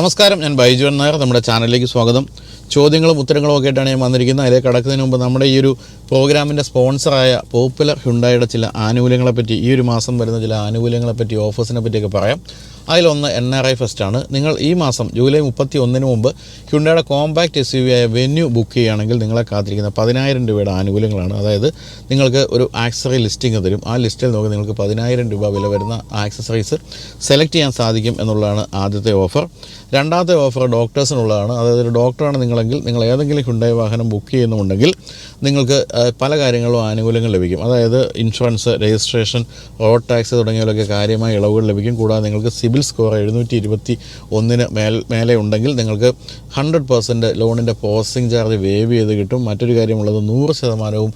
നമസ്കാരം ഞാൻ ബൈജുവൻ നായർ നമ്മുടെ ചാനലിലേക്ക് സ്വാഗതം. ചോദ്യങ്ങളും ഉത്തരങ്ങളും ഒക്കെ ആയിട്ടാണ് ഞാൻ വന്നിരിക്കുന്നത്. അതിലേക്ക് കടക്കുന്നതിന് മുമ്പ് നമ്മുടെ ഈ ഒരു പ്രോഗ്രാമിന്റെ സ്പോൺസറായ പോപ്പുലർ ഹുണ്ടായുടെ ചില ആനുകൂല്യങ്ങളെപ്പറ്റി ഈ ഒരു മാസം വരുന്ന ചില ആനുകൂല്യങ്ങളെപ്പറ്റി ഓഫേഴ്സിനെ പറ്റിയൊക്കെ പറയാം. അതിലൊന്ന് എൻ ആർ ഐ ഫെസ്റ്റാണ് നിങ്ങൾ ഈ മാസം ജൂലൈ മുപ്പത്തി ഒന്നിന് മുമ്പ് ഹ്യുണ്ടയുടെ കോമ്പാക്ട് എസ് യു ആയ വെന്യൂ ബുക്ക് ചെയ്യുകയാണെങ്കിൽ നിങ്ങളെ കാത്തിരിക്കുന്ന പതിനായിരം രൂപയുടെ ആനുകൂല്യങ്ങളാണ്. അതായത് നിങ്ങൾക്ക് ഒരു ആക്സസറി ലിസ്റ്റിംഗ് തരും. ആ ലിസ്റ്റിൽ നോക്കി നിങ്ങൾക്ക് പതിനായിരം രൂപ വില വരുന്ന ആക്സസറീസ് സെലക്ട് ചെയ്യാൻ സാധിക്കും എന്നുള്ളതാണ് ആദ്യത്തെ ഓഫർ രണ്ടാമത്തെ ഓഫർ ഡോക്ടേഴ്സിനുള്ളതാണ് അതായത് ഒരു ഡോക്ടറാണ് നിങ്ങളെങ്കിൽ നിങ്ങൾ ഏതെങ്കിലും ഹുണ്ടായി വാഹനം ബുക്ക് ചെയ്യുന്നുണ്ടെങ്കിൽ നിങ്ങൾക്ക് പല കാര്യങ്ങളും ആനുകൂല്യങ്ങൾ ലഭിക്കും. അതായത് ഇൻഷുറൻസ് രജിസ്ട്രേഷൻ റോഡ് ടാക്സ് തുടങ്ങിയവരൊക്കെ കാര്യമായ ഇളവുകൾ ലഭിക്കും. കൂടാതെ നിങ്ങൾക്ക് സിബിൽ സ്കോർ എഴുന്നൂറ്റി ഇരുപത്തി ഒന്നിന് മേൽ മേലെ ഉണ്ടെങ്കിൽ നിങ്ങൾക്ക് ഹൺഡ്രഡ് പെർസെന്റ് ലോണിന്റെ പ്രോസസ്സിംഗ് ചാർജ് വേവ് ചെയ്ത് കിട്ടും. മറ്റൊരു കാര്യമുള്ളത് നൂറ് ശതമാനവും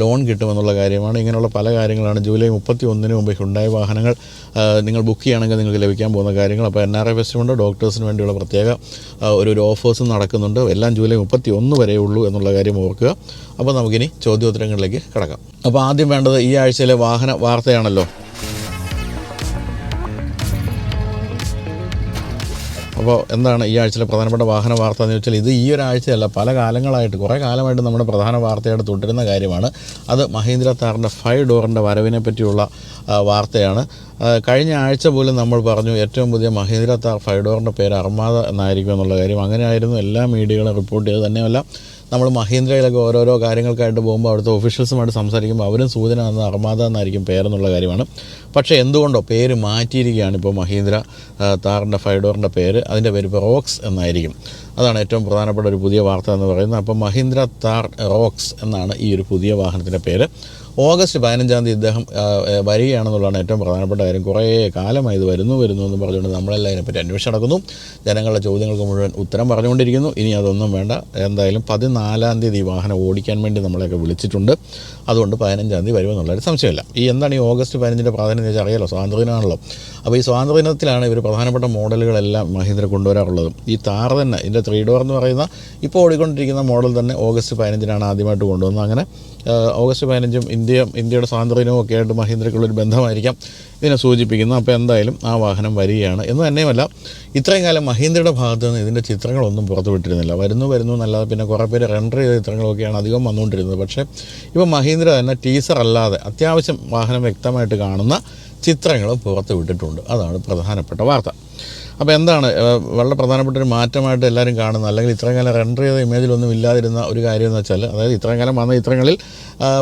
ലോൺ കിട്ടുമെന്നുള്ള കാര്യമാണ്. ഇങ്ങനെയുള്ള പല കാര്യങ്ങളാണ് ജൂലൈ മുപ്പത്തി ഒന്നിന് മുമ്പ് ഉണ്ടായ വാഹനങ്ങൾ നിങ്ങൾ ബുക്ക് ചെയ്യുകയാണെങ്കിൽ നിങ്ങൾക്ക് ലഭിക്കാൻ പോകുന്ന കാര്യങ്ങൾ. അപ്പോൾ എൻ ആർ ഐ ഫെസ്റ്റുമുണ്ട് ഡോക്ടേഴ്സിന് വേണ്ടിയുള്ള പ്രത്യേക ഒരു ഓഫേഴ്സും നടക്കുന്നുണ്ട്. എല്ലാം ജൂലൈ മുപ്പത്തി ഒന്ന് വരെയുള്ളൂ എന്നുള്ള കാര്യം ഓർക്കുക. അപ്പോൾ നമുക്കിനി ചോദ്യോത്തരങ്ങളിലേക്ക് കിടക്കാം. അപ്പോൾ ആദ്യം വേണ്ടത് ഈ ആഴ്ചയിലെ വാഹന വാർത്തയാണല്ലോ. അപ്പോൾ എന്താണ് ഈ ആഴ്ചയിലെ പ്രധാനപ്പെട്ട വാഹന വാർത്ത എന്ന് വെച്ചാൽ ഇത് ഈ ഒരാഴ്ചയല്ല പല കാലങ്ങളായിട്ട് കുറേ കാലമായിട്ട് നമ്മുടെ പ്രധാന വാർത്തയായിട്ട് തുടരുന്ന കാര്യമാണ്. അത് മഹീന്ദ്ര താറിന്റെ ഫൈവ് ഡോറിന്റെ വരവിനെ പറ്റിയുള്ള വാർത്തയാണ്. കഴിഞ്ഞ ആഴ്ച പോലും നമ്മൾ പറഞ്ഞു ഏറ്റവും പുതിയ മഹീന്ദ്ര താർ ഫൈവ് ഡോറിന്റെ പേര് അർമാദ എന്നായിരിക്കും എന്നുള്ള കാര്യം. അങ്ങനെയായിരുന്നു എല്ലാ മീഡിയകളും റിപ്പോർട്ട് ചെയ്തത്. തന്നെയല്ല നമ്മൾ മഹീന്ദ്രയിലൊക്കെ ഓരോരോ കാര്യങ്ങൾക്കായിട്ട് പോകുമ്പോൾ അവിടുത്തെ ഒഫീഷ്യൽസുമായിട്ട് സംസാരിക്കുമ്പോൾ അവരും സൂചന എന്ന അർമാദ എന്നായിരിക്കും പേരെന്നുള്ള കാര്യമാണ്. പക്ഷേ എന്തുകൊണ്ടോ പേര് മാറ്റിയിരിക്കുകയാണ് ഇപ്പോൾ മഹീന്ദ്ര താറിന്റെ ഫൈഡോറിന്റെ പേര്. അതിന്റെ പേര് ഇപ്പോൾ റോക്സ് എന്നായിരിക്കും. അതാണ് ഏറ്റവും പ്രധാനപ്പെട്ട ഒരു പുതിയ വാർത്ത എന്ന് പറയുന്നത്. അപ്പോൾ മഹീന്ദ്ര താർ റോക്സ് എന്നാണ് ഈ ഒരു പുതിയ വാഹനത്തിന്റെ പേര്. ഓഗസ്റ്റ് പതിനഞ്ചാം തീയതി ഇദ്ദേഹം വരികയാണെന്നുള്ളതാണ് ഏറ്റവും പ്രധാനപ്പെട്ട കാര്യം. കുറേ കാലമായി ഇത് വരുന്നു വരുന്നു എന്ന് പറഞ്ഞുകൊണ്ട് നമ്മളെല്ലാം ഇതിനെപ്പറ്റി അന്വേഷിച്ച് നടക്കുന്നു. ജനങ്ങളുടെ ചോദ്യങ്ങൾക്ക് മുഴുവൻ ഉത്തരം പറഞ്ഞുകൊണ്ടിരിക്കുന്നു. ഇനി അതൊന്നും വേണ്ട. എന്തായാലും പതിനാലാം തീയതി വാഹനം ഓടിക്കാൻ വേണ്ടി നമ്മളെയൊക്കെ വിളിച്ചിട്ടുണ്ട്. അതുകൊണ്ട് പതിനഞ്ചാം തീയതി വരുമെന്നുള്ളൊരു സംശയമില്ല. ഈ എന്താണ് ഈ ഓഗസ്റ്റ് പതിനഞ്ചിന്റെ പ്രാധാന്യം എന്ന് വെച്ചാൽ അറിയാലോ സ്വാതന്ത്ര്യദിനമാണല്ലോ അപ്പോൾ ഈ സ്വാതന്ത്ര്യദിനത്തിലാണ് ഇവർ പ്രധാനപ്പെട്ട മോഡലുകളെല്ലാം മഹീന്ദ്ര കൊണ്ടുവരാറുള്ളത്. ഈ താർ തന്നെ ഇതിന്റെ ത്രീ ഡോർ എന്ന് പറയുന്ന ഇപ്പോൾ ഓടിക്കൊണ്ടിരിക്കുന്ന മോഡൽ തന്നെ ഓഗസ്റ്റ് പതിനഞ്ചിനാണ് ആദ്യമായിട്ട് കൊണ്ടുവന്നത്. അങ്ങനെ ഓഗസ്റ്റ് പതിനഞ്ചും ഇന്ത്യ ഇന്ത്യയുടെ സ്വാതന്ത്ര്യദിനവും ഒക്കെ ആയിട്ട് മഹീന്ദ്രയ്ക്കുള്ളൊരു ബന്ധമായിരിക്കാം. ഇതിനെ സൂചിപ്പിക്കുന്നത് അപ്പോൾ എന്തായാലും ആ വാഹനം വരികയാണ്. എന്ന് തന്നെയുമല്ല ഇത്രയും കാലം മഹീന്ദ്രയുടെ ഭാഗത്ത് നിന്ന് ഇതിന്റെ ചിത്രങ്ങളൊന്നും പുറത്തു വിട്ടിരുന്നില്ല. വരുന്നു വരുന്നു എന്നല്ലാതെ പിന്നെ കുറേ പേര് റെൻഡർ ചെയ്ത ചിത്രങ്ങളൊക്കെയാണ് അധികം വന്നുകൊണ്ടിരുന്നത്. പക്ഷേ ഇപ്പോൾ മഹീന്ദ്ര തന്നെ ടീസർ അല്ലാതെ അത്യാവശ്യം വാഹനം വ്യക്തമായിട്ട് കാണുന്ന ചിത്രങ്ങളും പുറത്ത് വിട്ടിട്ടുണ്ട്. അതാണ് പ്രധാനപ്പെട്ട വാർത്ത. അപ്പോൾ എന്താണ് വളരെ പ്രധാനപ്പെട്ട ഒരു മാറ്റമായിട്ട് എല്ലാവരും കാണുന്നത്? അല്ലെങ്കിൽ ഇത്രയും കാലം റെൻഡർ ചെയ്ത ഇമേജിലൊന്നും ഇല്ലാതിരുന്ന ഒരു കാര്യം എന്ന് വെച്ചാൽ അതായത് ഇത്രയും കാലം വന്ന ചിത്രങ്ങളിൽ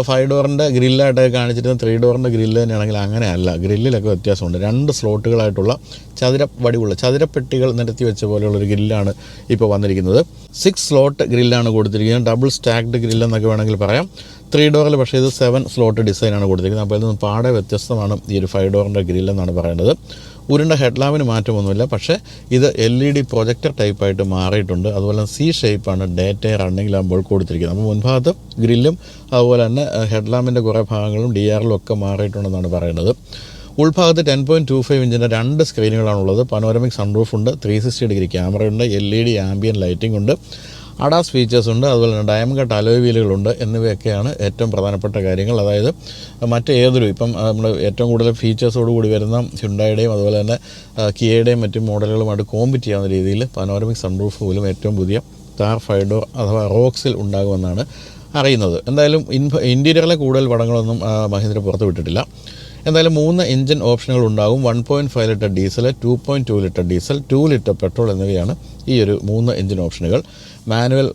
ഫൈവ് ഡോറിന്റെ ഗ്രില്ലായിട്ട് കാണിച്ചിരുന്ന ത്രീ ഡോറിന്റെ ഗ്രില്ല് തന്നെയാണെങ്കിൽ അങ്ങനെയല്ല ഗ്രില്ലിലൊക്കെ വ്യത്യാസമുണ്ട്. രണ്ട് സ്ലോട്ടുകളായിട്ടുള്ള ചതുര വടിവുള്ള ചതുരപ്പെട്ടികൾ നിരത്തി വെച്ച പോലെയുള്ളൊരു ഗ്രില്ലാണ് ഇപ്പോൾ വന്നിരിക്കുന്നത്. സിക്സ് സ്ലോട്ട് ഗ്രില്ലാണ് കൊടുത്തിരിക്കുന്നത്. ഡബിൾ സ്റ്റാക്ഡ് ഗ്രില്ലെന്നൊക്കെ വേണമെങ്കിൽ പറയാം. ത്രീ ഡോറിൽ പക്ഷേ ഇത് സെവൻ സ്ലോട്ട് ഡിസൈനാണ് കൊടുത്തിരിക്കുന്നത്. അപ്പോൾ ഇതിൽ നിന്ന് പാടെ വ്യത്യസ്തമാണ് ഈ ഒരു ഫൈവ് ഡോറിന്റെ ഗ്രില്ലെന്നാണ് പറയേണ്ടത് ഉരുണ്ട ഹെഡ്ലാമ്പിന് മാറ്റമൊന്നുമില്ല. പക്ഷേ ഇത് എൽ ഇ ഡി പ്രൊജക്ടർ ടൈപ്പായിട്ട് മാറിയിട്ടുണ്ട്. അതുപോലെ സി ഷേപ്പാണ് ഡേറ്റ റണ്ണിംഗ് ലാമ്പോൾ കൊടുത്തിരിക്കുന്നത്. അപ്പോൾ മുൻഭാഗത്ത് ഗ്രില്ലും അതുപോലെ തന്നെ ഹെഡ്ലാമ്പിന്റെ കുറേ ഭാഗങ്ങളും ഡി ആറിലും ഒക്കെ മാറിയിട്ടുണ്ടെന്നാണ് പറയുന്നത്. ഉൾഭാഗത്ത് ടെൻ പോയിന്റ് ടു ഫൈവ് ഇഞ്ചിന്റെ രണ്ട് സ്ക്രീനുകളാണുള്ളത്. പനോരമിക് സൺറൂഫ് ഉണ്ട് three sixty degree ക്യാമറയുണ്ട് L E D ambient lighting ഉണ്ട്. അഡാസ് ഫീച്ചേഴ്സ് ഉണ്ട് അതുപോലെ തന്നെ ഡയമണ്ട് കട്ട് അലോയ് വീലുകളുണ്ട് എന്നിവയൊക്കെയാണ് ഏറ്റവും പ്രധാനപ്പെട്ട കാര്യങ്ങൾ. അതായത് മറ്റേതൊരു ഇപ്പം നമ്മൾ ഏറ്റവും കൂടുതൽ ഫീച്ചേഴ്സോട് കൂടി വരുന്ന ഹ്യുണ്ടായുടെയും അതുപോലെ തന്നെ കിയയുടെയും മറ്റു മോഡലുകളുമായിട്ട് കോമ്പറ്റ് ചെയ്യാവുന്ന രീതിയിൽ പനോരമിക് സൺറൂഫ് പോലും ഏറ്റവും പുതിയ താർ ഫൈഡോ അഥവാ റോക്സിൽ ഉണ്ടാകുമെന്നാണ് അറിയുന്നത്. എന്തായാലും ഇൻഫ ഇന്റീരിയറിലെ കൂടുതൽ പടങ്ങളൊന്നും മഹീന്ദ്ര പുറത്തു വിട്ടിട്ടില്ല. എന്തായാലും മൂന്ന് എഞ്ചിൻ ഓപ്ഷനുകൾ ഉണ്ടാകും. One point five litre diesel two point two litre diesel two litre petrol എന്നിവയാണ് ഈ ഒരു മൂന്ന് എഞ്ചിൻ ഓപ്ഷനുകൾ മാനുവൽ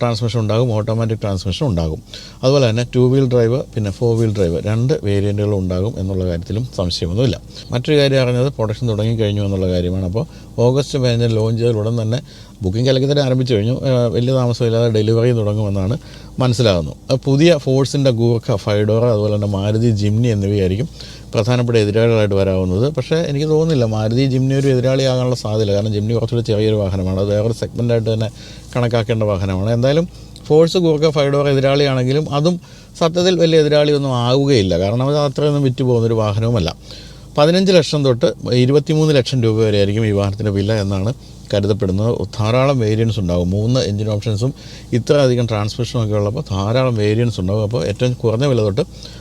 ട്രാൻസ്മിഷൻ ഉണ്ടാകും ഓട്ടോമാറ്റിക് ട്രാൻസ്മിഷൻ ഉണ്ടാകും. അതുപോലെ തന്നെ ടു വീൽ ഡ്രൈവ് പിന്നെ ഫോർ വീൽ ഡ്രൈവ് രണ്ട് വേരിയന്റുകളും ഉണ്ടാകും എന്നുള്ള കാര്യത്തിലും സംശയമൊന്നുമില്ല. മറ്റൊരു കാര്യം അറിഞ്ഞത് പ്രൊഡക്ഷൻ തുടങ്ങി കഴിഞ്ഞു എന്നുള്ള കാര്യമാണ്. അപ്പോൾ ഓഗസ്റ്റ് പതിനഞ്ചിന് ലോഞ്ച് ഉടൻ തന്നെ ബുക്കിംഗ് കലക്കി തന്നെ ആരംഭിച്ചു കഴിഞ്ഞു. വലിയ താമസമില്ലാതെ ഡെലിവറി തുടങ്ങുമെന്നാണ് മനസ്സിലാകുന്നു പുതിയ ഫോഴ്സിന്റെ ഗൂർഖ ഫൈഡോറ അതുപോലെ തന്നെ മാരുതി ജിംനി എന്നിവയായിരിക്കും പ്രധാനപ്പെട്ട എതിരാളികളായിട്ട് വരാവുന്നത്. പക്ഷേ എനിക്ക് തോന്നുന്നില്ല മാരുതി ജിംനി ഒരു എതിരാളിയാകാനുള്ള സാധ്യത കാരണം ജിംനി കുറച്ചുകൂടി ചെറിയൊരു വാഹനമാണ്. അത് വേറൊരു സെഗ്മെന്റായിട്ട് തന്നെ കണക്കാക്കേണ്ട വാഹനമാണ്. എന്തായാലും ഫോഴ്സ് ഗൂർഖ ഫൈഡോർ എതിരാളിയാണെങ്കിലും അതും സത്യത്തിൽ വലിയ എതിരാളിയൊന്നും ആവുകയില്ല. കാരണം അത് അത്രയൊന്നും വിറ്റ് പോകുന്നൊരു വാഹനവുമല്ല. പതിനഞ്ച് ലക്ഷം തൊട്ട് ഇരുപത്തിമൂന്ന് ലക്ഷം രൂപ വരെ ആയിരിക്കും ഈ വാഹനത്തിന്റെ വില എന്നാണ് കരുതപ്പെടുന്നത് ധാരാളം വേരിയൻസ് ഉണ്ടാകും. മൂന്ന് എഞ്ചിൻ ഓപ്ഷൻസും ഇത്ര അധികം ട്രാൻസ്മിഷനും ഒക്കെ ഉള്ളപ്പോൾ ധാരാളം വേരിയൻസ് ഉണ്ടാകും. അപ്പോൾ ഏറ്റവും കുറഞ്ഞ വില തൊട്ട്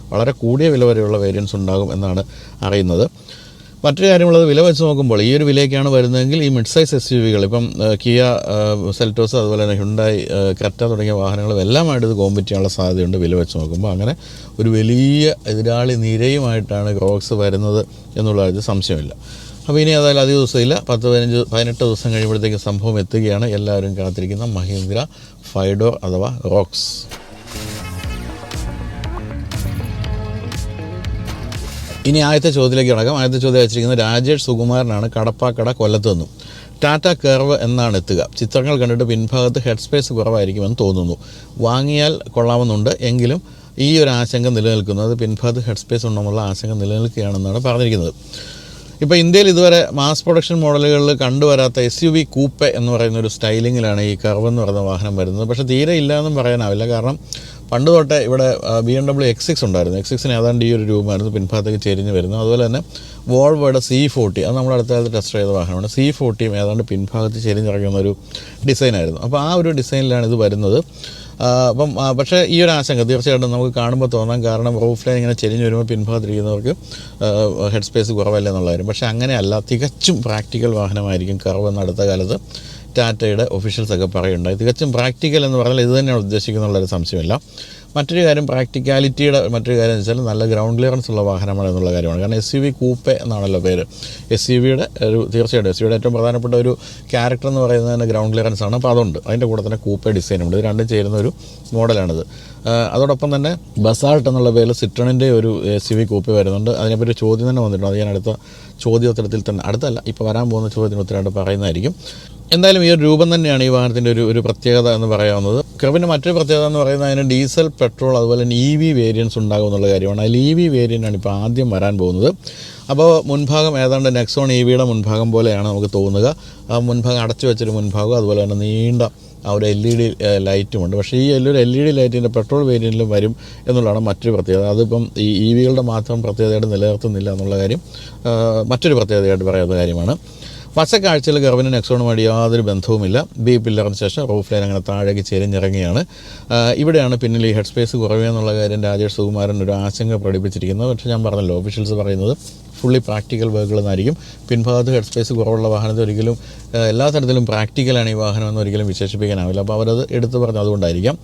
വളരെ കൂടിയ വില വരെയുള്ള വേരിയൻസ് ഉണ്ടാകും എന്നാണ് അറിയുന്നത്. മറ്റൊരു കാര്യമുള്ളത് വില വെച്ച് നോക്കുമ്പോൾ ഈ ഒരു വിലയൊക്കെയാണ് വരുന്നതെങ്കിൽ ഈ മിഡ് സൈസ് എസ് യു വികൾ ഇപ്പം കിയ സെൽറ്റോസ് അതുപോലെ തന്നെ ഹുണ്ടായി കറ്റ തുടങ്ങിയ വാഹനങ്ങളും എല്ലാമായിട്ട് ഇത് കോമ്പറ്റ് ചെയ്യാനുള്ള സാധ്യതയുണ്ട് വില വെച്ച് നോക്കുമ്പോൾ. അങ്ങനെ ഒരു വലിയ എതിരാളി നിരയുമായിട്ടാണ് ക്രോക്സ് വരുന്നത് എന്നുള്ള കാര്യത്തിൽ സംശയമില്ല. അപ്പോൾ ഇനി അതായത് അധിക ദിവസമില്ല. പത്ത് പതിനഞ്ച് പതിനെട്ട് ദിവസം കഴിയുമ്പോഴത്തേക്ക് സംഭവം എത്തുകയാണ്. എല്ലാവരും കാത്തിരിക്കുന്ന മഹീന്ദ്ര ഫൈഡോ അഥവാ റോക്സ് ഇനി ആദ്യത്തെ ചോദ്യത്തിലേക്ക് കടക്കാം. ആദ്യത്തെ ചോദ്യം അയച്ചിരിക്കുന്നത് രാജേഷ് സുകുമാരനാണ് കടപ്പാക്കട കൊല്ലത്ത് നിന്നും ടാറ്റ കർവ് എന്നാണ് എത്തുക. ചിത്രങ്ങൾ കണ്ടിട്ട് പിൻഭാഗത്ത് ഹെഡ് സ്പേസ് കുറവായിരിക്കുമെന്ന് തോന്നുന്നു. വാങ്ങിയാൽ കൊള്ളാമെന്നുണ്ട്. എങ്കിലും ഈ ഒരു ആശങ്ക നിലനിൽക്കുന്നത് പിൻഭാഗത്ത് ഹെഡ് സ്പേസ് ഉണ്ടെന്നുള്ള ആശങ്ക നിലനിൽക്കുകയാണെന്നാണ് പറഞ്ഞിരിക്കുന്നത്. ഇപ്പോൾ ഇന്ത്യയിൽ ഇതുവരെ മാസ് പ്രൊഡക്ഷൻ മോഡലുകളിൽ കണ്ടുവരാത്ത എസ് യു വി കൂപ്പെ എന്ന് പറയുന്ന ഒരു സ്റ്റൈലിങ്ങിലാണ് ഈ കർവ് എന്ന് പറയുന്ന വാഹനം വരുന്നത്. പക്ഷേ തീരെ ഇല്ല എന്നും പറയാനാവില്ല. കാരണം പണ്ട് തൊട്ടേ ഇവിടെ B M W X six ഉണ്ടായിരുന്നു. എക്സ് സിക്സിന് ഏതാണ്ട് ഈ ഒരു രൂപമായിരുന്നു പിൻഭാഗത്തേക്ക് ചെരിഞ്ഞ് വരുന്നത്. അതുപോലെ തന്നെ വോൾവോയുടെ സി ഫോർട്ടി അത് നമ്മൾ അടുത്ത കാലത്ത് ടെസ്റ്റ് ചെയ്ത വാഹനമാണ്. സി ഫോർട്ടിയും ഏതാണ്ട് പിൻഭാഗത്ത് ചെരിഞ്ഞിറങ്ങുന്ന ഒരു ഡിസൈനായിരുന്നു അപ്പോൾ ആ ഒരു ഡിസൈനിലാണ് ഇത് വരുന്നത്. അപ്പം പക്ഷേ ഈ ഒരു ആശങ്ക തീർച്ചയായിട്ടും നമുക്ക് കാണുമ്പോൾ തോന്നാം. കാരണം റൂഫ് ലൈൻ ഇങ്ങനെ ചെരിഞ്ഞ് വരുമ്പോൾ പിൻഭാഗത്തിരിക്കുന്നവർക്ക് ഹെഡ് സ്പേസ് കുറവല്ല എന്നുള്ള കാര്യം. പക്ഷേ അങ്ങനെയല്ല തികച്ചും പ്രാക്ടിക്കൽ വാഹനമായിരിക്കും കർവ് എന്ന അടുത്ത കാലത്ത് ടാറ്റയുടെ ഒഫീഷ്യൽസൊക്കെ പറയുന്നുണ്ടായി തികച്ചും പ്രാക്ടിക്കൽ എന്ന് പറഞ്ഞാൽ ഇത് തന്നെയാണ് ഉദ്ദേശിക്കുന്നുള്ളൊരു സംശയമില്ല. മറ്റൊരു കാര്യം പ്രാക്ടിക്കാലിറ്റിയുടെ മറ്റൊരു കാര്യം എന്ന് വെച്ചാൽ നല്ല ഗ്രൗണ്ട് ക്ലിയറൻസ് ഉള്ള വാഹനമാണ് എന്നുള്ള കാര്യമാണ്. കാരണം എസ് യു വി കൂപ്പെ എന്നാണല്ലോ പേര്. എസ് യു വിയുടെ ഒരു തീർച്ചയായിട്ടും എസ് യുടെ ഏറ്റവും പ്രധാനപ്പെട്ട ഒരു ക്യാരക്ടർ എന്ന് പറയുന്നത് തന്നെ ഗ്രൗണ്ട് ക്ലിയറൻസ് ആണ്. അപ്പോൾ അതുണ്ട്. അതിന്റെ കൂടെ തന്നെ കൂപ്പെ ഡിസൈൻ ഉണ്ട്. ഇത് രണ്ടും ചേരുന്ന ഒരു മോഡലാണിത്. അതോടൊപ്പം തന്നെ ബസാൾട്ട് എന്നുള്ള പേരിൽ സിട്രണിന്റെ ഒരു എസ് വി കോപ്പി വരുന്നുണ്ട്. അതിനെപ്പറ്റി ചോദ്യം തന്നെ വന്നിട്ടുണ്ട്. അത് ഞാൻ അടുത്ത ചോദ്യോത്തരത്തിൽ തന്നെ അടുത്തല്ല. ഇപ്പോൾ വരാൻ പോകുന്ന ചോദ്യത്തിന് ഉത്തരമായിട്ട് പറയുന്നതായിരിക്കും. എന്തായാലും ഈ ഒരു രൂപം തന്നെയാണ് ഈ വാഹനത്തിന്റെ ഒരു ഒരു പ്രത്യേകത എന്ന് പറയാവുന്നത്. കെർവിന്റെ മറ്റൊരു പ്രത്യേകത എന്ന് പറയുന്നത് അതിന് ഡീസൽ പെട്രോൾ അതുപോലെ തന്നെ ഇ വി വേരിയൻസ് ഉണ്ടാകും എന്നുള്ള കാര്യമാണ്. അതിൽ ഇ വി വേരിയന്റാണ് ഇപ്പോൾ ആദ്യം വരാൻ പോകുന്നത്. അപ്പോൾ മുൻഭാഗം ഏതാണ്ട് നെക്സോൺ ഇ വിയുടെ മുൻഭാഗം പോലെയാണ് നമുക്ക് തോന്നുക. മുൻഭാഗം അടച്ചു വെച്ചൊരു മുൻഭാഗം അതുപോലെ തന്നെ നീണ്ട ആ ഒരു എൽ ഇ ഡി ലൈറ്റുമുണ്ട് പക്ഷേ ഈ ഒരു എൽ ഇ ഡി ലൈറ്റിന്റെ പെട്രോൾ വേരിയന്റിലും വരും എന്നുള്ളതാണ് മറ്റൊരു പ്രത്യേകത. അതിപ്പം ഈ ഇ വികളുടെ മാത്രം പ്രത്യേകതയായിട്ട് നിലനിർത്തുന്നില്ല എന്നുള്ള കാര്യം മറ്റൊരു പ്രത്യേകതയായിട്ട് പറയുന്ന കാര്യമാണ്. പച്ചക്കാഴ്ചയിൽ ഗർഭിന് നെക്സോണുമായിട്ട് യാതൊരു ബന്ധവുമില്ല. ബി പില്ലറിന് ശേഷം റൂഫ് ലൈൻ അങ്ങനെ താഴേക്ക് ചെരിഞ്ഞിറങ്ങിയാണ് ഇവിടെയാണ് പിന്നിൽ ഈ ഹെഡ് സ്പേസ് കുറവെന്നുള്ള കാര്യം രാജേഷ് സുകുമാരൻ ഒരു ആശങ്ക പ്രകടിപ്പിച്ചിരിക്കുന്നത്. പക്ഷേ ഞാൻ പറഞ്ഞല്ലോ ഓഫീഷ്യൽസ് പറയുന്നത് ഫുള്ളി പ്രാക്ടിക്കൽ വർക്കുകൾ എന്നായിരിക്കും. പിൻഭാഗത്ത് ഹെഡ് സ്പേസ് കുറവുള്ള വാഹനത്തെ ഒരിക്കലും എല്ലാ തരത്തിലും പ്രാക്ടിക്കലാണ് ഈ വാഹനം എന്ന് ഒരിക്കലും വിശേഷിപ്പിക്കാനാവില്ല. അപ്പോൾ അവരത് എടുത്തു പറഞ്ഞു അതുകൊണ്ടായിരിക്കാം.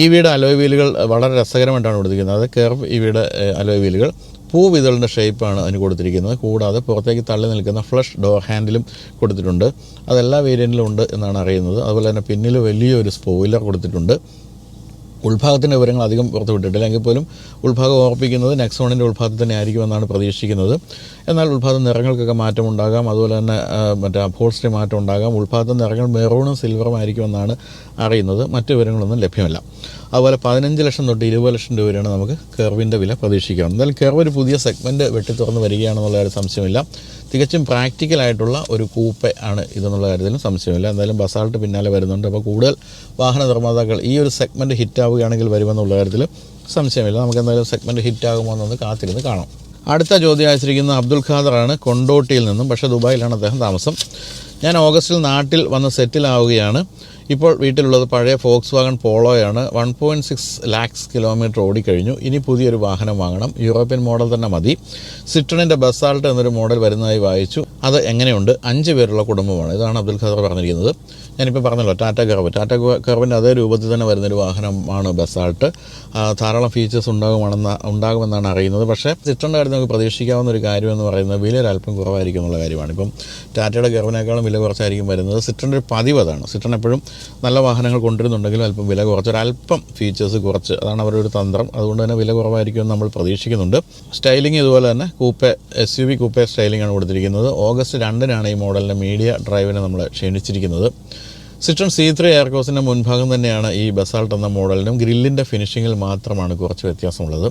ഇ വിയുടെ അലോയ് വീലുകൾ വളരെ രസകരമായിട്ടാണ് കൊടുത്തിരിക്കുന്നത് അത് കെർവ് ഇ വിയുടെ അലോയ് വീലുകൾ പൂവിതളിന്റെ ഷേപ്പാണ് അതിന് കൊടുത്തിരിക്കുന്നത്. കൂടാതെ പുറത്തേക്ക് തള്ളി നിൽക്കുന്ന ഫ്ലഷ് ഡോർ ഹാൻഡിലും കൊടുത്തിട്ടുണ്ട്. അതെല്ലാ വേരിയന്റിലും ഉണ്ട് എന്നാണ് അറിയുന്നത്. അതുപോലെ തന്നെ പിന്നിൽ വലിയൊരു സ്പോയിലർ കൊടുത്തിട്ടുണ്ട്. ഉൾഭാഗത്തിന്റെ വിവരങ്ങൾ അധികം പുറത്തു വിട്ടിട്ടില്ല. എങ്കിൽ പോലും ഉൾഭാഗം ഓർപ്പിക്കുന്നത് നെക്സോണിന്റെ ഉൾഭാഗത്ത് തന്നെ ആയിരിക്കുമെന്നാണ് പ്രതീക്ഷിക്കുന്നത്. എന്നാൽ ഉൾഭാഗം നിറങ്ങൾക്കൊക്കെ മാറ്റം ഉണ്ടാകാം. അതുപോലെ തന്നെ മറ്റേ അപ്പോൾസ്റ്റി മാറ്റം ഉണ്ടാകാം. ഉൾഭാഗത്ത് നിറങ്ങൾ മെറൂണും സിൽവറും ആയിരിക്കുമെന്നാണ് അറിയുന്നത്. മറ്റു വിവരങ്ങളൊന്നും ലഭ്യമല്ല. അതുപോലെ പതിനഞ്ച് ലക്ഷം തൊട്ട് ഇരുപത് ലക്ഷം രൂപ വരെയാണ് നമുക്ക് കെർവിന്റെ വില പ്രതീക്ഷിക്കാം എന്തായാലും കെർവ് ഒരു പുതിയ സെഗ്മെന്റ് വെട്ടിത്തുറന്ന് വരികയാണെന്നുള്ള ഒരു സംശയമില്ല തികച്ചും പ്രാക്ടിക്കലായിട്ടുള്ള ഒരു കൂപ്പെ ആണ് ഇതെന്നുള്ള കാര്യത്തിലും സംശയമില്ല. എന്തായാലും ബസാൾട്ട് പിന്നാലെ വരുന്നുണ്ട്. അപ്പോൾ കൂടുതൽ വാഹന നിർമ്മാതാക്കൾ ഈ ഒരു സെഗ്മെന്റ് ഹിറ്റാവുകയാണെങ്കിൽ വരുമെന്നുള്ള കാര്യത്തിൽ സംശയമില്ല. നമുക്ക് എന്തായാലും സെഗ്മെന്റ് ഹിറ്റാകുമോ എന്നൊന്ന് കാത്തിരുന്ന് കാണാം. അടുത്ത ചോദ്യം അയച്ചിരിക്കുന്ന അബ്ദുൽ ഖാദറാണ് കൊണ്ടോട്ടിയിൽ നിന്നും പക്ഷേ ദുബായിലാണ് അദ്ദേഹം താമസം. ഞാൻ ഓഗസ്റ്റിൽ നാട്ടിൽ വന്ന് സെറ്റിലാവുകയാണ് ഇപ്പോൾ വീട്ടിലുള്ളത് പഴയ Volkswagen പോളോയാണ് one point six lakhs kilometre ഓടിക്കഴിഞ്ഞു. ഇനി പുതിയൊരു വാഹനം വാങ്ങണം. യൂറോപ്യൻ മോഡൽ തന്നെ മതി. സിട്രണിന്റെ ബസാൾട്ട് എന്നൊരു മോഡൽ വരുന്നതായി വായിച്ചു. അത് എങ്ങനെയുണ്ട്? അഞ്ച് പേരുള്ള കുടുംബമാണ്. ഇതാണ് അബ്ദുൽ ഖദർ പറഞ്ഞിരിക്കുന്നത്. ഞാനിപ്പോൾ പറഞ്ഞല്ലോ ടാറ്റ കർവ് ടാറ്റ കർവിന്റെ അതേ രൂപത്തിൽ തന്നെ വരുന്നൊരു വാഹനമാണ് ബസാൾട്ട് ധാരാളം ഫീച്ചേഴ്സ് ഉണ്ടാകുമെന്ന ഉണ്ടാകുമെന്നാണ് അറിയുന്നത്. പക്ഷേ സിട്രണിന്റെ കാര്യത്തിൽ നമുക്ക് പ്രതീക്ഷിക്കാവുന്ന ഒരു കാര്യം എന്ന് പറയുന്നത് വില ഒരല്പം കുറവായിരിക്കും എന്നുള്ള കാര്യമാണ്. ഇപ്പം ടാറ്റയുടെ കർവിനേക്കാളും വില കുറച്ചായിരിക്കും വരുന്നത്. സിട്രണിന്റെ ഒരു പതിവ് അതാണ്. സിട്രൺ എപ്പോഴും നല്ല വാഹനങ്ങൾ കൊണ്ടുവരുന്നുണ്ടെങ്കിലും അല്പം വില കുറച്ച് ഒരല്പം ഫീച്ചേഴ്സ് കുറച്ച്. അതാണ് അവരുടെ ഒരു തന്ത്രം. അതുകൊണ്ട് തന്നെ വില കുറവായിരിക്കും എന്ന് നമ്മൾ പ്രതീക്ഷിക്കുന്നുണ്ട്. സ്റ്റൈലിംഗ് ഇതുപോലെ തന്നെ coupe S U V coupe styling ആണ് കൊടുത്തിരിക്കുന്നത്. ഓഗസ്റ്റ് രണ്ടിനാണ് ഈ മോഡലിന്റെ മീഡിയ ഡ്രൈവിനെ നമ്മൾ ക്ഷണിച്ചിരിക്കുന്നത്. സിട്രൺ സി ത്രീ എയർകോസിന്റെ മുൻഭാഗം തന്നെയാണ് ഈ ബസാൾട്ട് എന്ന മോഡലിനും ഗ്രില്ലിന്റെ ഫിനിഷിങ്ങിൽ മാത്രമാണ് കുറച്ച് വ്യത്യാസമുള്ളത്.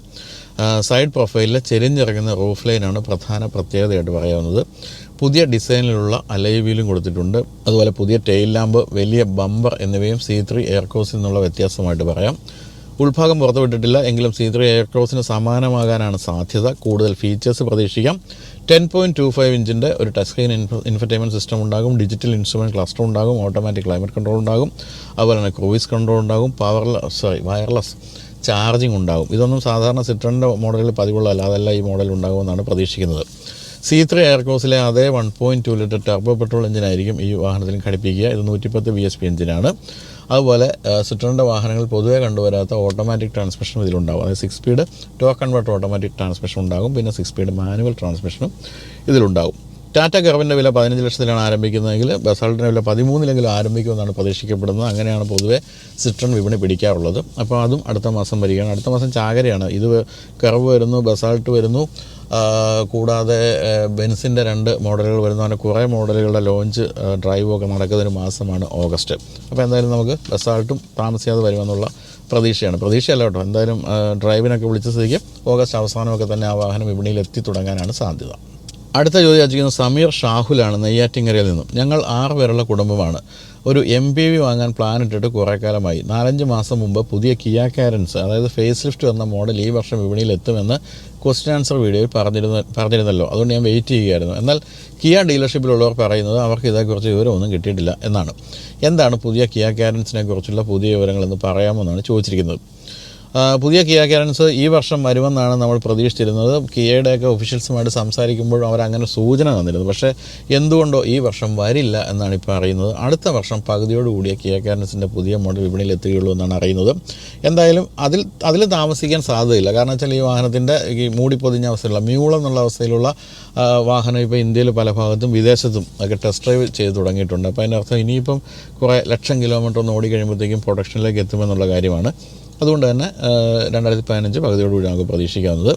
സൈഡ് പ്രൊഫൈലിൽ ചെരിഞ്ഞിറങ്ങുന്ന റൂഫ് ലൈനാണ് പ്രധാന പ്രത്യേകതയായിട്ട് പറയാവുന്നത്. പുതിയ ഡിസൈനിലുള്ള അലൈ വീലും കൊടുത്തിട്ടുണ്ട്. അതുപോലെ പുതിയ ടെയിൽ ലാമ്പ് വലിയ ബമ്പർ എന്നിവയും സി ത്രീ എയർക്രോസിൽ നിന്നുള്ള വ്യത്യാസമായിട്ട് പറയാം. ഉൾഭാഗം പുറത്തുവിട്ടിട്ടില്ല എങ്കിലും സി ത്രീ എയർക്രോസിന് സമാനമാകാനാണ് സാധ്യത. കൂടുതൽ ഫീച്ചേഴ്സ് പ്രതീക്ഷിക്കാം. ടെൻ പോയിന്റ് ടു ഫൈവ് ഇഞ്ചിന്റെ ഒരു touch screen info infotainment system ഉണ്ടാകും. ഡിജിറ്റൽ ഇൻസ്ട്രുമെന്റ് ക്ലസ്റ്റർ ഉണ്ടാകും. ഓട്ടോമാറ്റിക് ക്ലൈമറ്റ് കൺട്രോൾ ഉണ്ടാകും. അതുപോലെ തന്നെ ക്രൂയിസ് കൺട്രോൾ ഉണ്ടാകും. പവർ സോറി വയർലെസ് ചാർജിങ് ഉണ്ടാകും. ഇതൊന്നും സാധാരണ സിട്രണിന്റെ മോഡലിൽ പതിവുള്ളതല്ല. അതെല്ലാം ഈ മോഡൽ ഉണ്ടാകുമെന്നാണ് പ്രതീക്ഷിക്കുന്നത്. സി ത്രീ എയർകോസിലെ അതേ one point two litre turbo petrol എഞ്ചിനായിരിക്കും ഈ വാഹനത്തിൽ ഘടിപ്പിക്കുക. ഇത് നൂറ്റിപ്പത്ത് ബി എസ് പി എഞ്ചിനാണ് അതുപോലെ സിട്രോണിന്റെ വാഹനങ്ങൾ പൊതുവേ കണ്ടുവരാത്ത ഓട്ടോമാറ്റിക് ട്രാൻസ്മിഷനും ഇതിലുണ്ടാകും അതായത് സിക്സ് സ്പീഡ് ടോ കൺവേർട്ടർ ഓട്ടോമാറ്റിക് ട്രാൻസ്മിഷൻ ഉണ്ടാകും. പിന്നെ സിക്സ് സ്പീഡ് മാനുവൽ ട്രാൻസ്മിഷനും ഇതിലുണ്ടാകും. ടാറ്റ കർവിന്റെ വില പതിനഞ്ച് ലക്ഷത്തിലാണ് ആരംഭിക്കുന്നതെങ്കിൽ ബസാൾട്ടിന്റെ വില പതിമൂന്നിലെങ്കിലും ആരംഭിക്കുമെന്നാണ് പ്രതീക്ഷിക്കപ്പെടുന്നത്. അങ്ങനെയാണ് പൊതുവേ സിട്രൺ വിപണി പിടിക്കാറുള്ളത്. അപ്പോൾ അതും അടുത്ത മാസം വരികയാണ്. അടുത്ത മാസം ചാകരയാണ്. ഇത് കർവ് വരുന്നു ബസാൾട്ട് വരുന്നു. കൂടാതെ ബെൻസിന്റെ രണ്ട് മോഡലുകൾ വരുന്ന കുറേ മോഡലുകളുടെ ലോഞ്ച് ഡ്രൈവ് ഒക്കെ നടക്കുന്ന ഒരു മാസമാണ് ഓഗസ്റ്റ്. അപ്പോൾ എന്തായാലും നമുക്ക് ബസാൾട്ടും താമസിയാതെ വരുമെന്നുള്ള പ്രതീക്ഷയാണ്. പ്രതീക്ഷയല്ല കേട്ടോ. എന്തായാലും ഡ്രൈവിനൊക്കെ വിളിച്ച സ്ഥിതിക്ക് ഓഗസ്റ്റ് അവസാനമൊക്കെ തന്നെ ആ വാഹനം വിപണിയിൽ എത്തി തുടങ്ങാനാണ് സാധ്യത. അടുത്ത ചോദ്യം അയച്ചിരിക്കുന്നത് സമീർ ഷാഹുലാണ് നെയ്യാറ്റിങ്ങരയിൽ നിന്നും. ഞങ്ങൾ ആറ് പേരുള്ള കുടുംബമാണ്. ഒരു എം പി വി വാങ്ങാൻ പ്ലാൻ ഇട്ടിട്ട് കുറേ കാലമായി. നാലഞ്ച് മാസം മുമ്പ് പുതിയ കിയ കാരൻസ് അതായത് ഫേസ് ലിഫ്റ്റ് വന്ന മോഡൽ ഈ വർഷം വിപണിയിൽ എത്തുമെന്ന് ക്വസ്റ്റ്യൻ ആൻസർ വീഡിയോയിൽ പറഞ്ഞിരുന്ന പറഞ്ഞിരുന്നല്ലോ. അതുകൊണ്ട് ഞാൻ വെയിറ്റ് ചെയ്യുകയായിരുന്നു. എന്നാൽ കിയ ഡീലർഷിപ്പിലുള്ളവർ പറയുന്നത് അവർക്ക് ഇതേക്കുറിച്ച് വിവരമൊന്നും കിട്ടിയിട്ടില്ല എന്നാണ്. എന്താണ് പുതിയ കിയ കാരൻസിനെ കുറിച്ചുള്ള പുതിയ വിവരങ്ങളെന്ന് പറയാമെന്നാണ് ചോദിച്ചിരിക്കുന്നത്. പുതിയ കിയ കാരൻസ് ഈ വർഷം വരുമെന്നാണ് നമ്മൾ പ്രതീക്ഷിച്ചിരുന്നത്. കിയയുടെയൊക്കെ ഒഫീഷ്യൽസുമായിട്ട് സംസാരിക്കുമ്പോഴും അവരങ്ങനെ സൂചന തന്നിരുന്നു. പക്ഷേ എന്തുകൊണ്ടോ ഈ വർഷം വരില്ല എന്നാണ് ഇപ്പോൾ അറിയുന്നത്. അടുത്ത വർഷം പകുതിയോടുകൂടിയ കിയ കാരൻസിന്റെ പുതിയ മോഡൽ വിപണിയിൽ എത്തുകയുള്ളൂ എന്നാണ് അറിയുന്നത്. എന്തായാലും അതിൽ അതിൽ താമസിക്കാൻ സാധ്യതയില്ല. കാരണം വെച്ചാൽ ഈ വാഹനത്തിന്റെ ഈ മൂടിപ്പൊതിഞ്ഞ അവസ്ഥയിലുള്ള മ്യൂളം എന്നുള്ള അവസ്ഥയിലുള്ള വാഹനം ഇപ്പോൾ ഇന്ത്യയിൽ പല ഭാഗത്തും വിദേശത്തും ഒക്കെ ടെസ്റ്റ് ഡ്രൈവ് ചെയ്ത് തുടങ്ങിയിട്ടുണ്ട്. അപ്പോൾ അതിന്റെ അർത്ഥം ഇനിയിപ്പം കുറേ ലക്ഷം കിലോമീറ്റർ ഒന്ന് ഓടി കഴിയുമ്പോഴത്തേക്കും പ്രൊഡക്ഷനിലേക്ക് എത്തുമെന്നുള്ള കാര്യമാണ്. അതുകൊണ്ട് തന്നെ രണ്ടായിരത്തി പതിനഞ്ച് പകുതിയോടുകൂടി നമുക്ക് പ്രതീക്ഷിക്കാവുന്നത്.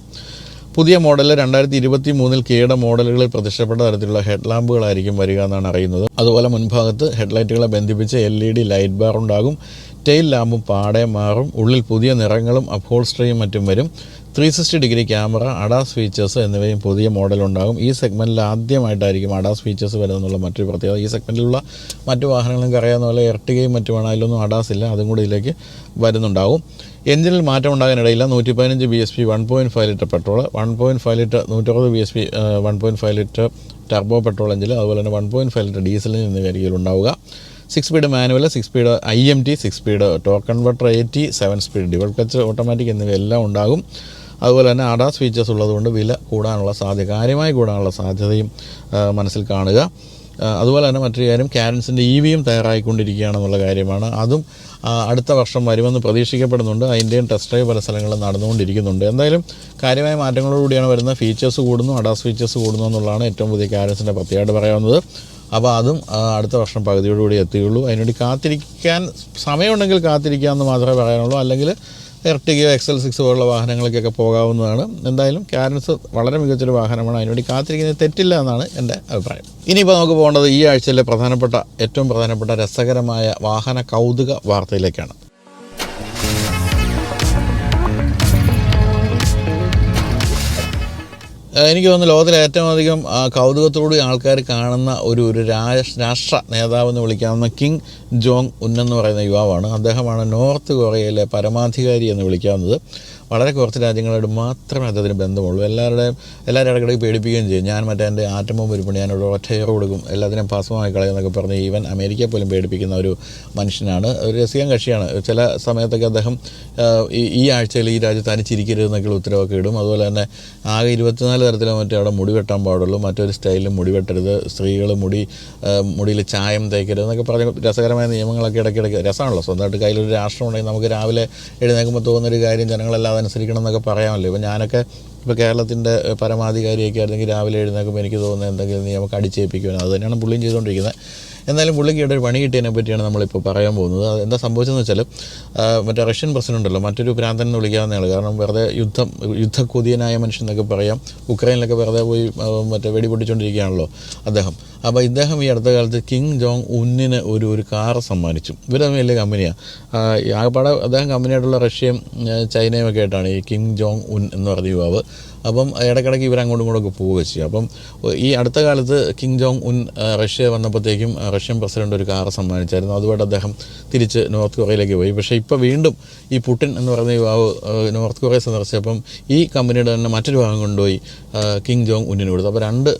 പുതിയ മോഡൽ രണ്ടായിരത്തി ഇരുപത്തി മൂന്നിൽ കീയുടെ മോഡലുകളിൽ പ്രത്യക്ഷപ്പെട്ട തരത്തിലുള്ള ഹെഡ് ലാമ്പുകളായിരിക്കും വരിക എന്നാണ് അറിയുന്നത്. അതുപോലെ മുൻഭാഗത്ത് ഹെഡ്ലൈറ്റുകളെ ബന്ധിപ്പിച്ച് L E D light bar ഉണ്ടാകും. ടെയിൽ ലാമ്പും പാടെ മാറും. ഉള്ളിൽ പുതിയ നിറങ്ങളും അപ്ഹോൾസ്റ്ററിയും മറ്റും വരും. Three sixty degree camera ADAS features എന്നിവയും പുതിയ മോഡലുണ്ടാകും ഈ സെഗ്മെന്റിൽ ആദ്യമായിട്ടായിരിക്കും അഡാസ് ഫീച്ചേഴ്സ് വരുന്നുള്ള മറ്റൊരു പ്രത്യേകത. ഈ സെഗ്മെന്റിലുള്ള മറ്റു വാഹനങ്ങളും അറിയാവുന്ന പോലെ എർട്ടികയും മറ്റുമാണ് അതിലൊന്നും അഡാസ് ഇല്ല. അതും കൂടി ഇതിലേക്ക് വരുന്നുണ്ടാവും എഞ്ചിനിൽ മാറ്റം ഉണ്ടാകാനിടയില്ല. നൂറ്റി പതിനഞ്ച് B S P one point five litre petrol one point five litre നൂറ്ററുപത് B S P one point five litre turbo petrol എഞ്ചിൽ അതുപോലെ തന്നെ വൺ പോയിന്റ് ഫൈവ് ലിറ്റർ ഡീസലിന് എന്നിവയായിരിക്കും ഉണ്ടാവുക. Six speed manual six speed I M T six speed torque converter eighty seven speed dual clutch automatic എന്നിവയെല്ലാം ഉണ്ടാകും. അതുപോലെ തന്നെ ADAS features ഉള്ളതുകൊണ്ട് വില കൂടാനുള്ള സാധ്യത കാര്യമായി കൂടാനുള്ള സാധ്യതയും മനസ്സിൽ കാണുക. അതുപോലെ തന്നെ മറ്റൊരു കാര്യം കാരൻസിന്റെ ഇ വിയും തയ്യാറായിക്കൊണ്ടിരിക്കുകയാണെന്നുള്ള കാര്യമാണ്. അതും അടുത്ത വർഷം വരുമെന്ന് പ്രതീക്ഷിക്കപ്പെടുന്നുണ്ട്. അതിന്റെയും ടെസ്റ്റ് ഡ്രൈവ് പല സ്ഥലങ്ങളിലും നടന്നുകൊണ്ടിരിക്കുന്നുണ്ട്. എന്തായാലും കാര്യമായ മാറ്റങ്ങളോടുകൂടിയാണ് വരുന്നത്. ഫീച്ചേഴ്സ് കൂടുന്നു അഡാസ് ഫീച്ചേഴ്സ് കൂടുന്നു എന്നുള്ളതാണ് ഏറ്റവും പുതിയ കാരൻസിന്റെ പ്രത്യേകമായിട്ട് പറയാവുന്നത്. അപ്പോൾ അതും അടുത്ത വർഷം പകുതിയോടുകൂടി എത്തുകയുള്ളൂ അതിനുവേണ്ടി കാത്തിരിക്കാൻ സമയമുണ്ടെങ്കിൽ കാത്തിരിക്കാമെന്ന് മാത്രമേ പറയാനുള്ളൂ. അല്ലെങ്കിൽ എർട്ടിഗയോ എക്സൽ സിക്സ് പോലുള്ള വാഹനങ്ങളിലേക്കൊക്കെ പോകാവുന്നതാണ്. എന്തായാലും ക്യാരൻസ് വളരെ മികച്ചൊരു വാഹനമാണ്. അതിനുവേണ്ടി കാത്തിരിക്കുന്നത് തെറ്റില്ല എന്നാണ് എന്റെ അഭിപ്രായം. ഇനിയിപ്പോൾ നമുക്ക് പോകേണ്ടത് ഈ ആഴ്ചയിലെ പ്രധാനപ്പെട്ട ഏറ്റവും പ്രധാനപ്പെട്ട രസകരമായ വാഹന കൗതുക വാർത്തയിലേക്കാണ്. എനിക്ക് തോന്നുന്നു ലോകത്തിലെ ഏറ്റവും അധികം കൗതുകത്തോടെ ആൾക്കാർ കാണുന്ന ഒരു ഒരു രാഷ്ട്ര നേതാവെന്ന് വിളിക്കാവുന്ന കിങ് ജോങ് ഉൻ പറയുന്ന യുവാവാണ്. അദ്ദേഹമാണ് നോർത്ത് കൊറിയയിലെ പരമാധികാരി എന്ന് വിളിക്കാവുന്നത്. വളരെ കുറച്ച് രാജ്യങ്ങളോട് മാത്രമേ അദ്ദേഹത്തിന് ബന്ധമുള്ളൂ. എല്ലാവരുടെയും എല്ലാവരും ഇടയ്ക്കിടയ്ക്ക് പേടിപ്പിക്കുകയും ചെയ്യും. ഞാൻ മറ്റേ എന്റെ ആറ്റമോ ഉരുപ്പണി ഞാനോട് ഒറ്റയർ കൊടുക്കും. എല്ലാത്തിനും ഭസ്മമായി കളയുമെന്നൊക്കെ പറഞ്ഞ് ഈവൻ അമേരിക്കയെ പോലും പേടിപ്പിക്കുന്ന ഒരു മനുഷ്യനാണ്. ഒരു രസികൻ കക്ഷിയാണ്. ചില സമയത്തൊക്കെ അദ്ദേഹം ഈ ആഴ്ചയിൽ ഈ രാജ്യത്ത് തനിച്ചിരിക്കരുതെന്നൊക്കെയുള്ള ഉത്തരവൊക്കെ ഇടും. അതുപോലെ തന്നെ ആകെ ഇരുപത്തിനാല് തരത്തിലോ മറ്റേ അവിടെ മുടി വെട്ടാൻ പാടുള്ളൂ. മറ്റൊരു സ്റ്റൈലിലും മുടി വെട്ടരുത്. സ്ത്രീകൾ മുടി മുടിയിൽ ചായം തേക്കരുത് എന്നൊക്കെ പറഞ്ഞ രസകരമായ നിയമങ്ങളൊക്കെ ഇടയ്ക്കിടയ്ക്ക് രസമാണല്ലോ. സ്വന്തമായിട്ട് കയ്യിലൊരു രാഷ്ട്രം ഉണ്ടെങ്കിൽ നമുക്ക് രാവിലെ എഴുന്നേൽക്കുമ്പോൾ തോന്നുന്നൊരു കാര്യം ജനങ്ങളെല്ലാം അതനുസരിക്കണം എന്നൊക്കെ പറയാമല്ലോ. ഇപ്പം ഞാനൊക്കെ ഇപ്പോൾ കേരളത്തിന്റെ പരമാധികാരിയൊക്കെ ആയിരുന്നെങ്കിൽ രാവിലെ എഴുന്നേൽക്കുമ്പോൾ എനിക്ക് തോന്നുന്നത് എന്തെങ്കിലും നിയമം അടിച്ചേൽപ്പിക്കുവാനും അത് തന്നെയാണ് പുള്ളിയും ചെയ്തുകൊണ്ടിരിക്കുന്നത്. എന്നാലും പുള്ളിക്ക് ഇവിടെ ഒരു പണി കിട്ടിയതിനെ പറ്റിയാണ് നമ്മളിപ്പോൾ പറയാൻ പോകുന്നത്. എന്താ സംഭവിച്ചതെന്ന് വെച്ചാൽ മറ്റേ റഷ്യൻ പ്രസിഡന്റ് ഉണ്ടല്ലോ മറ്റൊരു ഭ്രാന്തൻ എന്ന് വിളിക്കാവുന്നതാണ് കാരണം വെറുതെ യുദ്ധം യുദ്ധക്കൊതിയനായ മനുഷ്യൻ എന്നൊക്കെ പറയാം. ഉക്രൈനിലൊക്കെ വെറുതെ പോയി മറ്റേ വെടിപൊട്ടിച്ചുകൊണ്ടിരിക്കുകയാണല്ലോ അദ്ദേഹം. അപ്പോൾ ഇദ്ദേഹം ഈ അടുത്ത കാലത്ത് കിങ് ജോങ് ഉന്നിന് ഒരു ഒരു കാർ സമ്മാനിച്ചു. ഇവർ വലിയ കമ്പനിയാണ് ആകപ്പാടെ അദ്ദേഹം കമ്പനിയായിട്ടുള്ള റഷ്യയും ചൈനയും ഒക്കെ ആയിട്ടാണ് ഈ കിങ് ജോങ് ഉൻ എന്ന് പറഞ്ഞ യുവാവ്. അപ്പം ഇടയ്ക്കിടയ്ക്ക് ഇവർ അങ്ങോട്ടും ഇങ്ങോട്ടൊക്കെ പോവുക ചെയ്യും. അപ്പം ഈ അടുത്ത കാലത്ത് കിങ് ജോങ് ഉൻ റഷ്യ വന്നപ്പോഴത്തേക്കും റഷ്യൻ പ്രസിഡന്റ് ഒരു കാറ് സമ്മാനിച്ചായിരുന്നു. അതുമായിട്ട് അദ്ദേഹം തിരിച്ച് നോർത്ത് കൊറിയയിലേക്ക് പോയി. പക്ഷേ ഇപ്പോൾ വീണ്ടും ഈ പുട്ടിൻ എന്ന് പറയുന്ന യുവാവ് നോർത്ത് കൊറിയ സന്ദർശിച്ചപ്പം ഈ കമ്പനിയുടെ തന്നെ മറ്റൊരു ഭാഗം കൊണ്ടുപോയി കിങ് ജോങ് ഉന്നിന് കൊടുത്തു. അപ്പോൾ രണ്ട്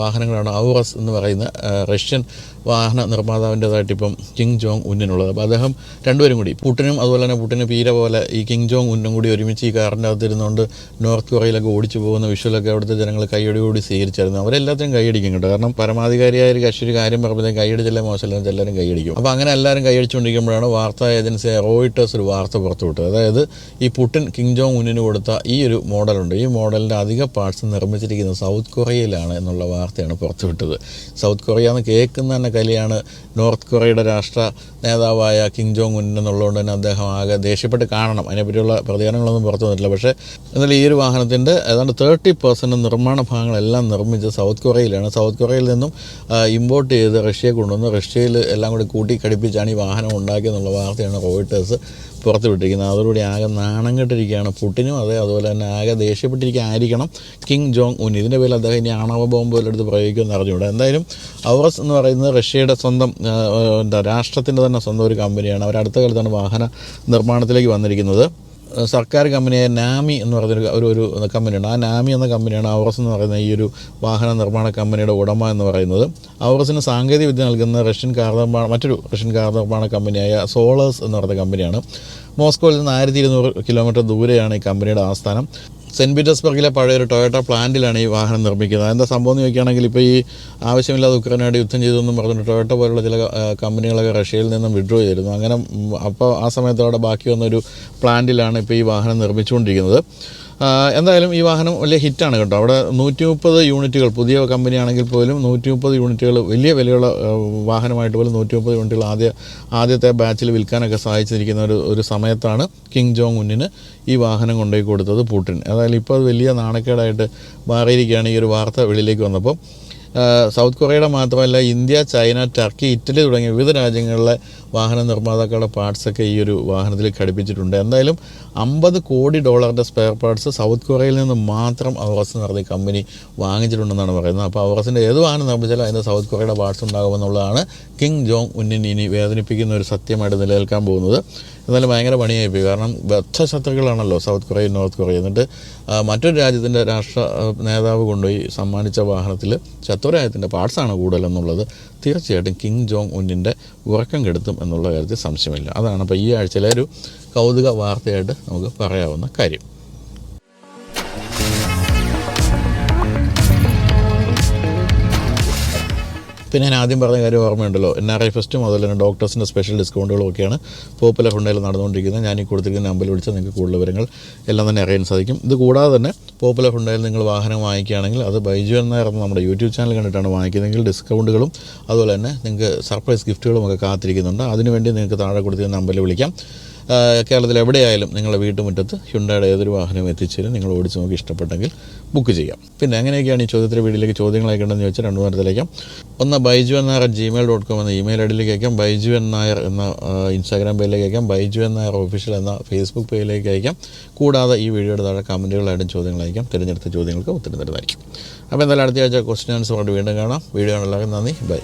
വാഹനങ്ങളാണ് ഔറസ് എന്ന് പറയുന്ന റഷ്യൻ വാഹന നിർമ്മാതാവിന്റെതായിട്ടിപ്പം കിങ് ജോങ് ഉന്നിനുള്ളത്. അപ്പോൾ അദ്ദേഹം രണ്ടുപേരും കൂടി പുട്ടിനും അതുപോലെ തന്നെ പുട്ടിന് പീര പോലെ ഈ കിങ് ജോങ് ഉന്നും കൂടി ഒരുമിച്ച് ഈ കാറിന്റെ അകത്തിരുന്നുകൊണ്ട് നോർത്ത് കൊറിയയിലൊക്കെ ഓടിച്ചു പോകുന്ന വിഷ്വലൊക്കെ അവിടുത്തെ ജനങ്ങൾ കൈയടിയോടി സ്വീകരിച്ചായിരുന്നു. അവരെല്ലാത്തിനും കൈയടിക്കും കേട്ടോ. കാരണം പരമാധികാരിയായ ഒരു കക്ഷി ഒരു കാര്യം പറയുമ്പോഴത്തേക്ക് കൈയടിച്ചല്ലേ മോശമില്ലെന്ന് എല്ലാവരും കൈയടിക്കും. അപ്പോൾ അങ്ങനെ എല്ലാവരും കൈയടിച്ചുകൊണ്ടിരിക്കുമ്പോഴാണ് വാർത്താ ഏജൻസി റോയിട്ടേഴ്സ് ഒരു വാർത്ത പുറത്തുവിട്ടത്. അതായത് ഈ പുട്ടിൻ കിങ് ജോങ് ഉന്നിന് കൊടുത്ത ഈ ഒരു മോഡലുണ്ട്. ഈ മോഡലിന്റെ അധിക പാർട്സ് നിർമ്മിച്ചിരിക്കുന്നത് സൗത്ത് കൊറിയയിലാണ് എന്നുള്ള വാർത്തയാണ് പുറത്തുവിട്ടത്. സൗത്ത് കൊറിയ എന്ന് കേൾക്കുന്ന തന്നെ കലിയാണ് നോർത്ത് കൊറിയയുടെ രാഷ്ട്ര നേതാവായ കിങ് ജോങ് ഉൻ തന്നെ അദ്ദേഹം ആകെ ദേഷ്യപ്പെട്ട് കാണണം. അതിനെപ്പറ്റിയുള്ള പ്രതികരണങ്ങളൊന്നും പുറത്തു വന്നിട്ടില്ല. പക്ഷേ എന്നാൽ ഈ ഒരു വാഹനത്തിന്റെ ഏതാണ്ട് തേർട്ടി പെർസെന്റ് നിർമ്മാണ ഭാഗങ്ങളെല്ലാം നിർമ്മിച്ചത് സൗത്ത് കൊറിയയിലാണ്. സൗത്ത് കൊറിയയിൽ നിന്നും ഇമ്പോർട്ട് ചെയ്ത് റഷ്യയെ കൊണ്ടുവന്ന് റഷ്യയിൽ എല്ലാം കൂടി കൂട്ടി ഘടിപ്പിച്ചാണ് ഈ വാഹനം ഉണ്ടാക്കിയെന്നുള്ള വാർത്തയാണ് റോയിട്ടേഴ്സ് പുറത്തുവിട്ടിരിക്കുന്നത് അതോടുകൂടി ആകെ നാണം കെട്ടിരിക്കുകയാണ് പുട്ടിനും അതെ അതുപോലെ തന്നെ ആകെ ദേഷ്യപ്പെട്ടിരിക്കുക ആയിരിക്കണം കിങ് ജോങ് ഉൻ. ഇതിന്റെ പേരിൽ അദ്ദേഹം ഇനി ആണവ ബോംബ് എടുത്ത് പ്രയോഗിക്കുമെന്ന് അറിഞ്ഞുകൂടെ. എന്തായാലും ഔറസ് എന്ന് പറയുന്നത് റഷ്യയുടെ സ്വന്തം എന്താ രാഷ്ട്രത്തിന്റെ തന്നെ സ്വന്തം ഒരു കമ്പനിയാണ്. അവർ അടുത്ത കാലത്താണ് വാഹന നിർമ്മാണത്തിലേക്ക് വന്നിരിക്കുന്നത്. സർക്കാർ കമ്പനിയായ നാമി എന്ന് പറയുന്നൊരു ഒരു ഒരു കമ്പനിയുണ്ട്. ആ നാമി എന്ന കമ്പനിയാണ് ഔറസ് എന്ന് പറയുന്ന ഈ ഒരു വാഹന നിർമ്മാണ കമ്പനിയുടെ ഉടമ എന്ന് പറയുന്നത്. ഔറസിന് സാങ്കേതിക വിദ്യ നൽകുന്ന റഷ്യൻ കാർ നിർമ്മാണ മറ്റൊരു റഷ്യൻ കാർ നിർമ്മാണ കമ്പനിയായ സോളേഴ്സ് എന്ന് പറയുന്ന കമ്പനിയാണ്. മോസ്കോയിൽ നിന്ന് ആയിരത്തി ഇരുന്നൂറ് കിലോമീറ്റർ ദൂരെയാണ് ഈ കമ്പനിയുടെ ആസ്ഥാനം. സെന്റ് പീറ്റേഴ്സ്ബർഗിലെ പഴയ ഒരു ടൊയോട്ട പ്ലാന്റിലാണ് ഈ വാഹനം നിർമ്മിക്കുന്നത്. എന്താ സംഭവം എന്ന് ചോദിക്കുകയാണെങ്കിൽ ഇപ്പോൾ ഈ ആവശ്യമില്ലാതെ ഉക്രൈനായിട്ട് യുദ്ധം ചെയ്തെന്നും പറഞ്ഞിട്ട് ടൊയോട്ട പോലുള്ള ചില കമ്പനികളൊക്കെ റഷ്യയിൽ നിന്നും വിഡ്രോ ചെയ്തിരുന്നു. അങ്ങനെ അപ്പോൾ ആ സമയത്ത് അവിടെ ബാക്കി വന്നൊരു പ്ലാന്റിലാണ് ഇപ്പോൾ ഈ വാഹനം നിർമ്മിച്ചുകൊണ്ടിരിക്കുന്നത്. എന്തായാലും ഈ വാഹനം വലിയ ഹിറ്റാണ് കേട്ടോ. അവിടെ നൂറ്റി മുപ്പത് യൂണിറ്റുകൾ പുതിയ കമ്പനി ആണെങ്കിൽ പോലും നൂറ്റി മുപ്പത് യൂണിറ്റുകൾ വലിയ വിലയുള്ള വാഹനമായിട്ട് പോലും നൂറ്റി മുപ്പത് യൂണിറ്റുകൾ ആദ്യ ആദ്യത്തെ ബാച്ചിൽ വിൽക്കാനൊക്കെ സഹായിച്ചിരിക്കുന്ന ഒരു ഒരു സമയത്താണ് കിങ് ജോങ് ഉന്നിന് ഈ വാഹനം കൊണ്ടുപോയി കൊടുത്തത് പൂട്ടിൻ അതായത് ഇപ്പോൾ അത് വലിയ നാണക്കേടായിട്ട് മാറിയിരിക്കുകയാണ് ഈ ഒരു വാർത്ത വെളിയിലേക്ക് വന്നപ്പോൾ. സൗത്ത് കൊറിയയുടെ മാത്രമല്ല ഇന്ത്യ ചൈന ടർക്കി ഇറ്റലി തുടങ്ങിയ വിവിധ രാജ്യങ്ങളിലെ വാഹന നിർമ്മാതാക്കളുടെ പാർട്സൊക്കെ ഈ ഒരു വാഹനത്തിൽ ഘടിപ്പിച്ചിട്ടുണ്ട്. എന്തായാലും അമ്പത് കോടി ഡോളറിന്റെ സ്പെയർ പാർട്സ് സൗത്ത് കൊറിയയിൽ നിന്ന് മാത്രം അവറസ് നടത്തി കമ്പനി വാങ്ങിച്ചിട്ടുണ്ടെന്നാണ് പറയുന്നത്. അപ്പോൾ അവറസിന്റെ ഏത് വാഹനം നിർമ്മിച്ചാലും അതിന്റെ സൗത്ത് കൊറിയയുടെ പാർട്സ് ഉണ്ടാകുമെന്നുള്ളതാണ് കിങ് ജോങ് ഉന്നിന് ഇനി വേദനിപ്പിക്കുന്ന ഒരു സത്യമായിട്ട് നിലനിൽക്കാൻ പോകുന്നത്. എന്നാലും ഭയങ്കര പണിയായി പോയി. കാരണം ബദ്ധശത്രുക്കളാണല്ലോ സൗത്ത് കൊറിയ നോർത്ത് കൊറിയ. എന്നിട്ട് മറ്റൊരു രാജ്യത്തിന്റെ രാഷ്ട്ര നേതാവ് കൊണ്ടുപോയി സമ്മാനിച്ച വാഹനത്തിൽ ശത്രുരാജ്യത്തിന്റെ പാർട്സാണ് കൂടുതലെന്നുള്ളത് തീർച്ചയായിട്ടും കിങ് ജോങ് ഉന്നിന്റെ ഉറക്കം കെടുത്തും എന്നുള്ള കാര്യത്തിൽ സംശയമില്ല. അതാണ് അപ്പോൾ ഈ ആഴ്ചയിലെ ഒരു കൗതുക വാർത്തയായിട്ട് നമുക്ക് പറയാവുന്ന കാര്യം. പിന്നെ ഞാൻ ആദ്യം പറഞ്ഞ കാര്യം ഓർമ്മയുണ്ടല്ലോ. എൻ ആർ ഐ ഫെസ്റ്റും അതുപോലെ തന്നെ ഡോക്ടേഴ്സിന്റെ സ്പെഷ്യൽ ഡിസ്കൗണ്ടുകളും ഒക്കെയാണ് പോപ്പുലർ ഹുണ്ടയിൽ നടന്നുകൊണ്ടിരിക്കുന്നത്. ഞാൻ ഈ കൊടുത്തിരിക്കുന്ന നമ്പറിൽ വിളിച്ചാൽ നിങ്ങൾക്ക് കൂടുതൽ വിവരങ്ങൾ എല്ലാം തന്നെ അറിയാൻ സാധിക്കും. ഇത് കൂടാതെ തന്നെ പോപ്പുലർ ഹുണ്ടയിൽ നിങ്ങൾ വാഹനം വാങ്ങിക്കുകയാണെങ്കിൽ അത് ബൈജു എന്നായിരുന്നു നമ്മുടെ യൂട്യൂബ് ചാനൽ കണ്ടിട്ടാണ് വാങ്ങിക്കുന്നതെങ്കിൽ ഡിസ്കൗണ്ടുകളും അതുപോലെ തന്നെ നിങ്ങൾക്ക് സർപ്രൈസ് ഗിഫ്റ്റുകളും ഒക്കെ കാത്തിരിക്കുന്നുണ്ട്. അതിനുവേണ്ടി നിങ്ങൾക്ക് താഴെ കൊടുത്തിരിക്കുന്ന നമ്പറിൽ വിളിക്കാം. കേരളത്തിൽ എവിടെയായാലും നിങ്ങളുടെ വീട്ടുമുറ്റത്ത് ഹ്യുണ്ടയുടെ ഏതൊരു വാഹനവും എത്തിച്ചേരും. നിങ്ങൾ ഓടിച്ച് നോക്കി ഇഷ്ടപ്പെട്ടെങ്കിൽ ബുക്ക് ചെയ്യാം. പിന്നെ എങ്ങനെയൊക്കെയാണ് ഈ ചോദ്യത്തിന് വീട്ടിലേക്ക് ചോദ്യങ്ങൾ അയക്കേണ്ടതെന്ന് ചോദിച്ചാൽ രണ്ട് നേരത്തിലേക്കാം ഒന്ന് Baiju N Nair Gmail dot com എന്ന ഇമെയിൽ ഐ ഡിയിലേക്ക് അയക്കാം. ബൈജു എൻ നായർ എന്ന ഇൻസ്റ്റാഗ്രാം പേജിലേക്ക് അയക്കാം. ബൈജു എൻ നായർ ഒഫീഷ്യൽ എന്ന ഫേസ്ബുക്ക് പേജിലേക്ക് അയക്കാം. കൂടാതെ ഈ വീഡിയോയുടെ താഴെ കമന്റുകളായിട്ടും ചോദ്യങ്ങൾ അയക്കാം. തിരഞ്ഞെടുത്ത ചോദ്യങ്ങൾക്ക് ഉത്തരം തരുന്നതായിരിക്കും. അപ്പോൾ എന്തായാലും അടുത്ത ആഴ്ച ക്വസ്റ്റ്യൻ ആൻസർ വീണ്ടും കാണാം. വീഡിയോ എല്ലാവർക്കും നന്ദി. ബൈ.